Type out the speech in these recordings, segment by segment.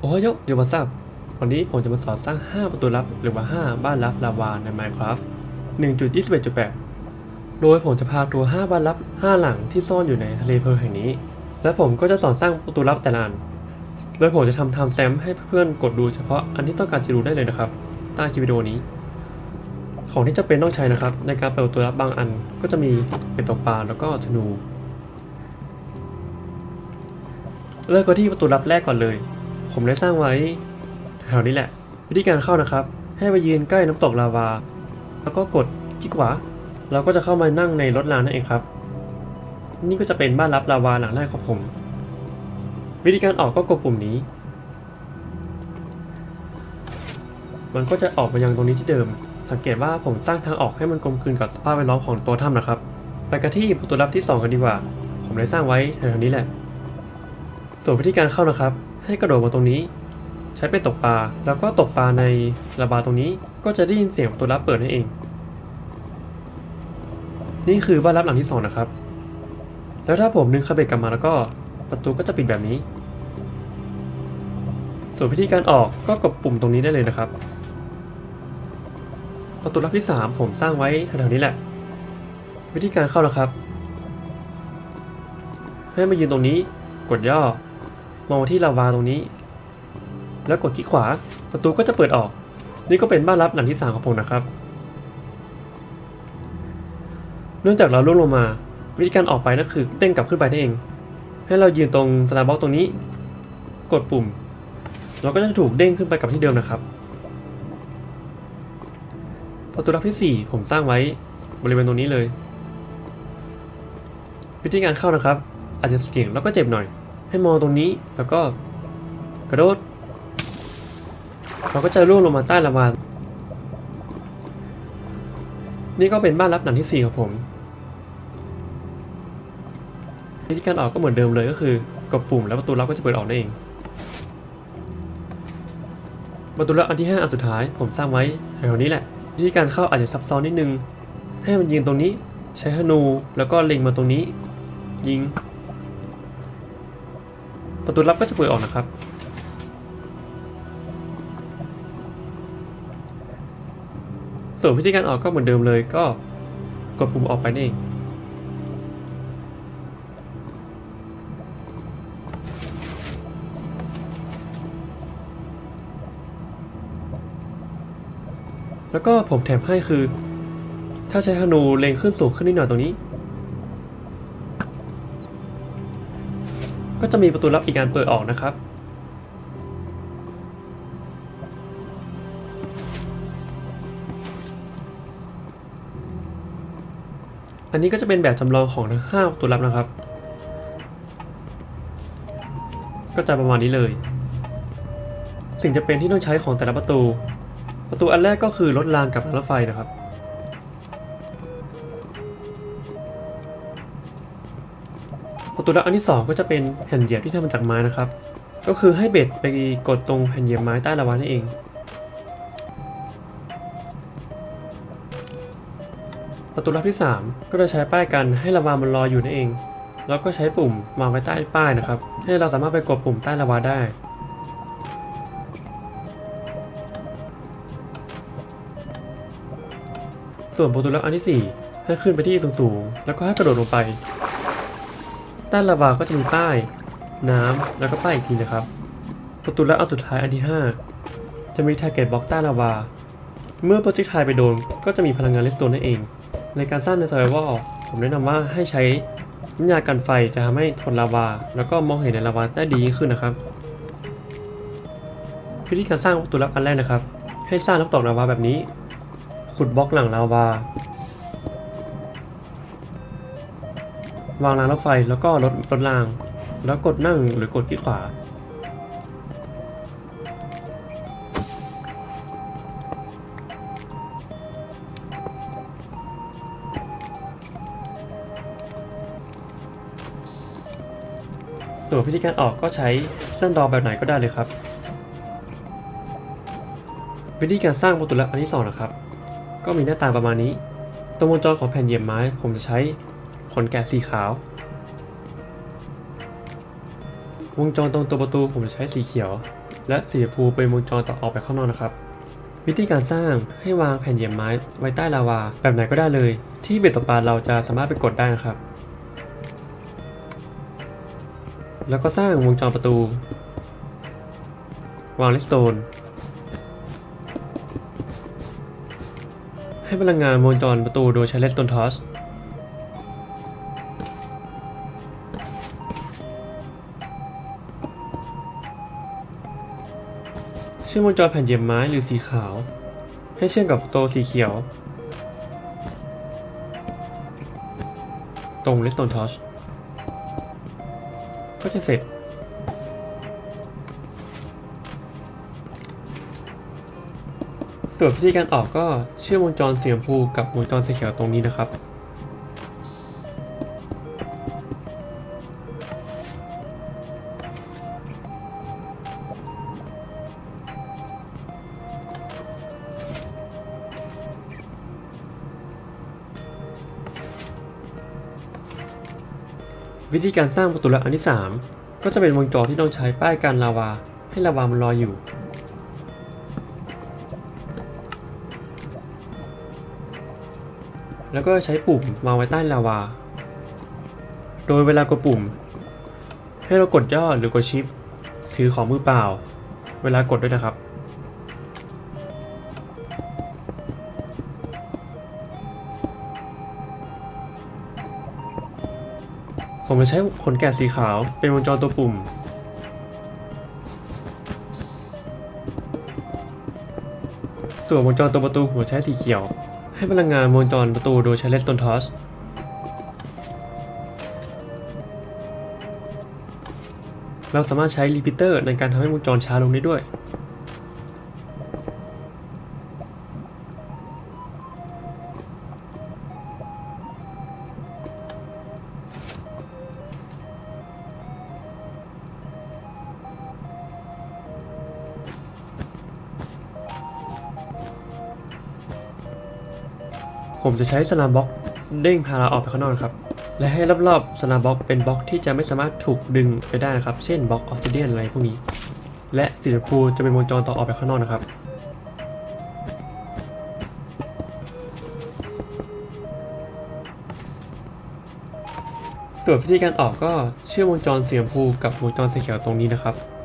โอ้ยยกเดี๋ยวมาทราบวันนี้ผมจะมาสอนสร้าง 5 ประตูลับหรือว่า 5 บ้านลับลาวาใน Minecraft 1.21.8 โดยผมจะพาตัว 5 บ้านลับ 5 หลังที่ซ่อนอยู่ในทะเลเพลิงแห่งนี้ และผมก็จะสอนสร้างประตูลับแต่ละอัน โดยผมจะทำ time stamp ให้เพื่อนๆกดดูเฉพาะอันที่ต้องการจะดูได้เลยนะครับ ใต้คลิปวิดีโอนี้ ของที่จะเป็นต้องใช้นะครับ ในการเปิดประตูลับบางอันก็จะมีเป็นตกปลาแล้วก็ธนู เริ่มกันที่ประตูลับแรกก่อนเลย ผมได้สร้างไว้แถวนี้แหละ วิธีการเข้านะครับ ให้ไปยืนใกล้น้ำตกลาวา แล้วก็กดคลิกขวา เราก็จะเข้ามานั่งในรถรางนั่นเองครับ นี่ก็จะเป็นบ้านลับลาวาหลังแรกของผม วิธีการออกก็กดปุ่มนี้ มันก็จะออกมายังตรงนี้ที่เดิม สังเกตว่าผมสร้างทางออกให้มันกลมกลืนกับสภาพแวดล้อมของตัวถ้ำนะครับ ไปกันที่ประตูลับที่สองกันดีกว่า ผมได้สร้างไว้แถวๆนี้แหละ ส่วนวิธีการเข้านะครับ ให้กระโดดมาตรงนี้ ใช้เป็นตกปลา แล้วก็ตกปลาในระบาตรงนี้ ก็จะได้ยินเสียงประตูลับเปิดนั่นเอง นี่คือบ้านลับหลังที่สองนะครับ แล้วถ้าผมดึงคาเบตกลับมาแล้วก็ประตูก็จะปิดแบบนี้ ส่วนวิธีการออกก็กดปุ่มตรงนี้ได้เลยนะครับ ประตูลับที่ 3 ผมสร้างไว้แถวๆนี้แหละ วิธีการเข้านะครับ ให้มายืนตรงนี้ กดย่อ มองมาที่ลาวาตรงนี้ แล้วกดคลิกขวา ประตูก็จะเปิดออก นี่ก็เป็นบ้านลับหลังที่3ของผมนะครับ เนื่องจากเราล่วงลงมา วิธีการออกไปนั่นคือเด้งกลับขึ้นไปนั่นเอง ให้เรายืนตรงสตาร์บ็อกตรงนี้ กดปุ่ม เราก็จะถูกเด้งขึ้นไปกับที่เดิมนะครับ ประตูลับที่ 4 ผมสร้างไว้บริเวณตรงนี้เลย วิธีการเข้านะครับ อาจจะเสี่ยงแล้วก็เจ็บหน่อย ให้มองตรงนี้แล้วก็กระโดด เราก็จะร่วงลงมาใต้ละวานี่ก็เป็นบ้านลับหลังที่ 4 ของผมวิธีการออกก็เหมือนเดิมเลยก็คือกดปุ่มแล้วประตูลับก็จะเปิดออกนั่นเอง ประตูลับอันที่ 5 อันสุดท้าย ผมสร้างไว้แถวนี้แหละ วิธีการเข้าอาจจะซับซ้อนนิดนึง ให้มันยืนตรงนี้ ใช้ธนูแล้วก็เล็งมาตรงนี้ ยิง ประตูลับก็จะเปิดออกนะครับ ส่วนวิธีการออกก็เหมือนเดิมเลยก็กดปุ่มออกไปนั่เองแล้วก็ผมแถมให้คือ ถ้าใช้ธนูเล็งขึ้นสูงขึ้นนิดหน่อยตรงนี้ ก็จะมีประตูลับอีกการเปิดออกนะครับ อันนี้ก็จะเป็นแบบจำลองของทั้งห้าประตูลับนะครับ ก็จะประมาณนี้เลย สิ่งจะเป็นที่ต้องใช้ของแต่ละประตู ประตูอันแรกก็คือรถรางกับรถไฟนะครับ ประตูลับอันที่สองก็จะเป็นแผ่นเหยียบที่ทำมาจากไม้นะครับ ก็คือให้เบ็ดไปกดตรงแผ่นเหยียบไม้ใต้ละวานั่นเอง ประตูลับที่ 3 ก็จะใช้ป้ายกันให้ละวามันลอยอยู่นั่นเอง แล้วก็ใช้ปุ่มวางไว้ใต้ป้ายนะครับ ให้เราสามารถไปกดปุ่มใต้ละวาได้ส่วนประตูลับอันที่ 4 ให้ขึ้นไปที่สูงๆ แล้วก็ให้กระโดดลงไป ใต้ลาวาก็จะมีป้าย น้ำแล้วก็ป้ายอีกทีนะครับ ประตูลับอันสุดท้ายอันที่ 5 จะมี target box ใต้ลาวา เมื่อโปรเจกต์ไทไปโดนก็จะมีพลังงานเลสโตนนั่นเอง ในการสร้างใน survival ผมแนะนำว่าให้ใช้น้ำยากันไฟจะทำให้ทนลาวา แล้วก็มองเห็นในลาวาได้ดียิ่งขึ้นนะครับวิธีการสร้างประตูลับอันแรกนะครับ ให้สร้างน้ำตกลาวาแบบนี้ ขุดบล็อกหลังลาวา วางรางรถไฟแล้วก็รถรถราง แล้วกดนั่งหรือกดที่ขวา ส่วนวิธีการออกก็ใช้เส้นดอแบบไหนก็ได้เลยครับ วิธีการสร้างประตูลับอันที่สองนะครับ ก็มีหน้าตาประมาณนี้ตรงวงจรของแผ่นเหยียบไม้ผมจะใช้ ขนแกะสีขาว วงจรตรงตัวประตูผมจะใช้สีเขียว และสีชมพูเป็นวงจรต่อออกไปข้างนอกนะครับ วิธีการสร้างให้วางแผ่นเหยียบไม้ไว้ใต้ลาวา แบบไหนก็ได้เลย ที่เบ็ดตกปลาเราจะสามารถไปกดได้นะครับ แล้วก็สร้างวงจรประตู วางเลสโตนให้พลังงานวงจรประตูโดยใช้เลสโตนทอส ชื่อมวงจรแผ่นเยียบไม้หรือสีขาว ให้เชื่อมกับโตสีเขียว ตรง Redstone Torch ก็จะเสร็จ ส่วนวิธีการออกก็เชื่อมวงจรสีชมพูกับวงจรสีเขียวตรงนี้นะครับ วิธีการสร้างประตูลับอันที่ 3 ก็จะเป็นวงจรที่ต้องใช้ป้ายกันลาวา ให้ลาวามันลอยอยู่ แล้วก็ใช้ปุ่มวางไว้ใต้ลาวา โดยเวลากดปุ่ม ให้เรากดย่อหรือกดชิป ถือของมือเปล่า เวลากดด้วยนะครับ ผมจะใช้ขนแกะสีขาวเป็นวงจรตัวปุ่ม ส่วนวงจรตัวประตูผมใช้สีเขียว ให้พลังงานวงจรประตูโดยใช้เลสตนทอสเราสามารถใช้รีพิเตอร์ในการทำให้วงจรช้าลงได้ด้วย ผมจะใช้สนามบล็อกเด้งพาราออกไปข้างนอกครับ และให้รอบๆสนามบล็อกเป็นบล็อกที่จะไม่สามารถถูกดึงไปได้นะครับ เช่นบล็อกออสซิเดียนอะไรพวกนี้ และสีชมพูจะเป็นวงจรต่อออกไปข้างนอกนะครับส่วนวิธีการออกก็เชื่อมวงจรสีชมพูกับวงจรสีเขียวตรงนี้นะครับ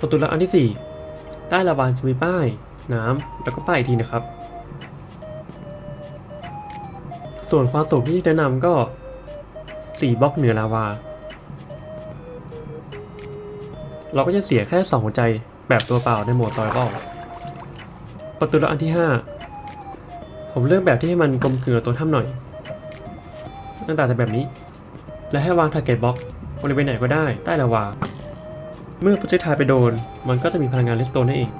ประตูลับอันที่ 4 ใต้ลาวาจะมีป้าย น้ำแล้วก็ป้ายอีกทีนะครับ ส่วนความสูงที่แนะนำก็ 4บล็อกเหนือลาวา เราก็จะเสียแค่ 2 หัวใจแบบตัวเปล่าในโหมดซอยรอบประตูลับอันที่ 5 ผมเลือกแบบที่ให้มันกลมเกลืนกับตัวถ้ำหน่อยหน้าตาจะแบบนี้ และให้วางทาร์เก็ตบล็อกบริเวณไหนก็ได้ใต้ลาวา เมื่อโปรเจกทายไปโดน มันก็จะมีพลังงานเลสโตนนั่นเอง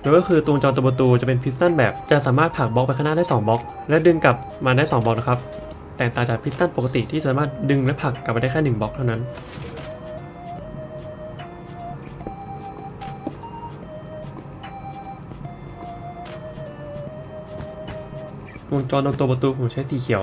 โดยก็คือตัวจอตัวประตูจะเป็นพิสตันแบบจะสามารถผลักบล็อกไปข้างหน้าได้ 2บล็อก และดึงกลับมาได้ 2บล็อกนะครับ แต่ต่างจากพิสตันปกติที่สามารถดึงและผลักกลับมาได้แค่1บล็อกเท่านั้นวงจรตรงตัวประตูผมใช้สีเขียว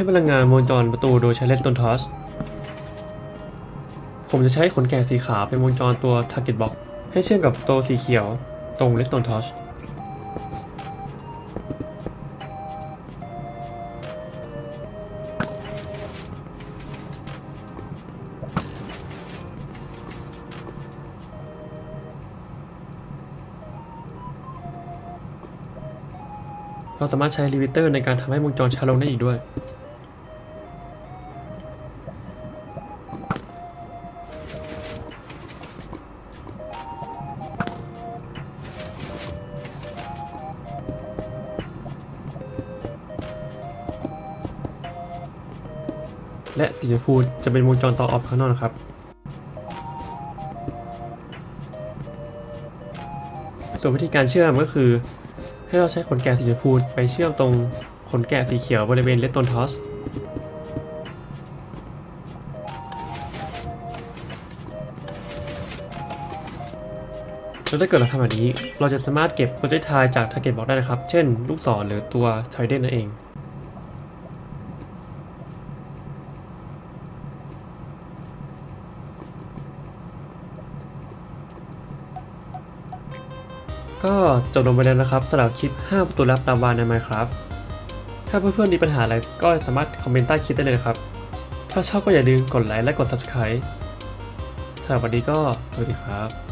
ให้พลังงานวงจรประตูโดยใช้เลนส์ตนทอสผมจะใช้ขนแก่สีขาวเป็นวงจรตัวทารกิทบ็อกให้เชื่อมกับตัวสีเขียวตรงเลสตอนทอชเราสามารถใช้รีวิเตอร์ในการทำให้วงจรช้าลงได้อีกด้วย ชมพูจะเป็นวงจรต่อออฟข้างนอกนะครับ ส่วนวิธีการเชื่อมก็คือ ให้เราใช้ขนแกะสีชมพูไปเชื่อมตรงขนแกะสีเขียวบริเวณเลตตนทอสแล้วถ้าเกิดเราทำแบบนี้ เราจะสามารถเก็บโปรเจกต์ทายจาก Target Box ได้นะครับ เช่น ลูกศรหรือตัว t r i d e n t นั่นเอง ก็จบลงไปแล้วนะครับสำหรับคลิป 5 ประตูลับตามวานใน Minecraft ถ้าเพื่อนๆมีปัญหาอะไรก็สามารถคอมเมนต์ใต้คลิปได้เลยนะครับ ถ้าชอบก็อย่าลืมกดไลค์และกด Subscribe สำหรับวันนี้ก็สวัสดีครับ